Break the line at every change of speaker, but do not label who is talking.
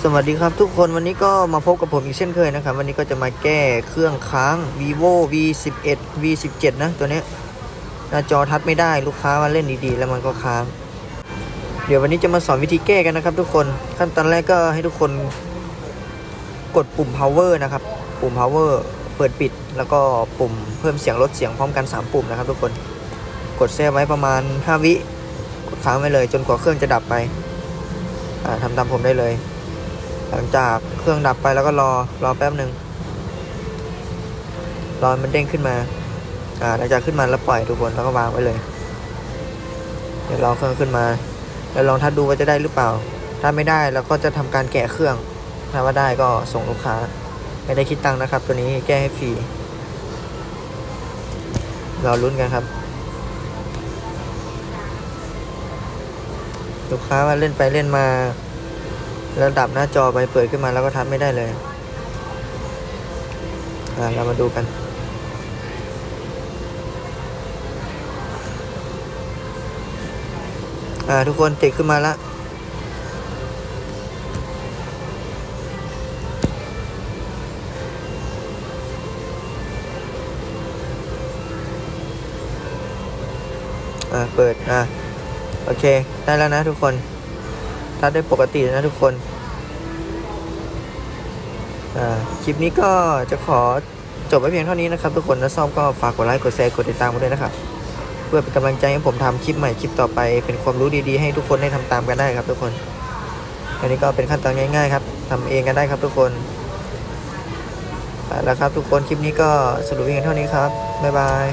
สวัสดีครับทุกคนวันนี้ก็มาพบกับผมอีกเช่นเคยนะครับ วันนี้ก็จะมาแก้เครื่องค้าง vivo v 1 1 v 1 7นะ ตัวนี้หน้าจอทัดไม่ได้ลูกค้ามาเล่นดีๆ แล้วมันก็ค้าง เดี๋ยววันนี้จะมาสอนวิธีแก้กันนะครับ ทุกคนขั้นตอนแรกก็ให้ทุกคนกดปุ่ม power นะครับ ปุ่ม power เปิดปิด แล้วก็ปุ่มเพิ่มเสียงลดเสียงพร้อมกัน 3 ปุ่มนะครับ ทุกคนกดแช่ไว้ประมาณ 5 วิกดค้างไว้เลย จนกว่าเครื่องจะดับไปทำตามผมได้เลย หลังจากเครื่องดับไปแล้วก็รอรอแป๊บหนึ่งรอมันเด้งขึ้นมาอ่าหลังจากขึ้นมาแล้วปล่อยทุกคนแล้วก็วางไว้เลยเดี๋ยวรอเครื่องขึ้นมา แล้วลองทัดดูว่าจะได้หรือเปล่า ถ้าไม่ได้เราก็จะทำการแกะเครื่อง ถ้าว่าได้ก็ส่งลูกค้า ไม่ได้คิดตังค์นะครับ ตัวนี้แก้ให้ฟรีเรอลุ้นกันครับ ลูกค้าว่าเล่นไปเล่นมา แล้วดับหน้าจอไปเปิดขึ้นมาแล้วก็ทับไม่ได้เลยเรามาดูกัน ทุกคนติดขึ้นมาแล้วเปิด อ่าโอเค ได้แล้วนะทุกคน ทัดได้ปกตินะทุกคนคลิปนี้ก็จะขอจบไว้เพียงเท่านี้นะครับทุกคนถ้าชอบก็ฝากกดไลค์กดแชร์กดติดตามมาด้วยนะครับเพื่อเป็นกำลังใจให้ผมทำคลิปใหม่คลิปต่อไป เป็นความรู้ดีๆ ให้ทุกคนได้ทำตามกันได้ครับทุกคนอันนี้ก็เป็นขั้นตอนง่ายๆครับทำเองกันได้ครับทุกคนแล้วครับทุกคนคลิปนี้ก็สรุปเพียงเท่านี้ครับบ๊ายบาย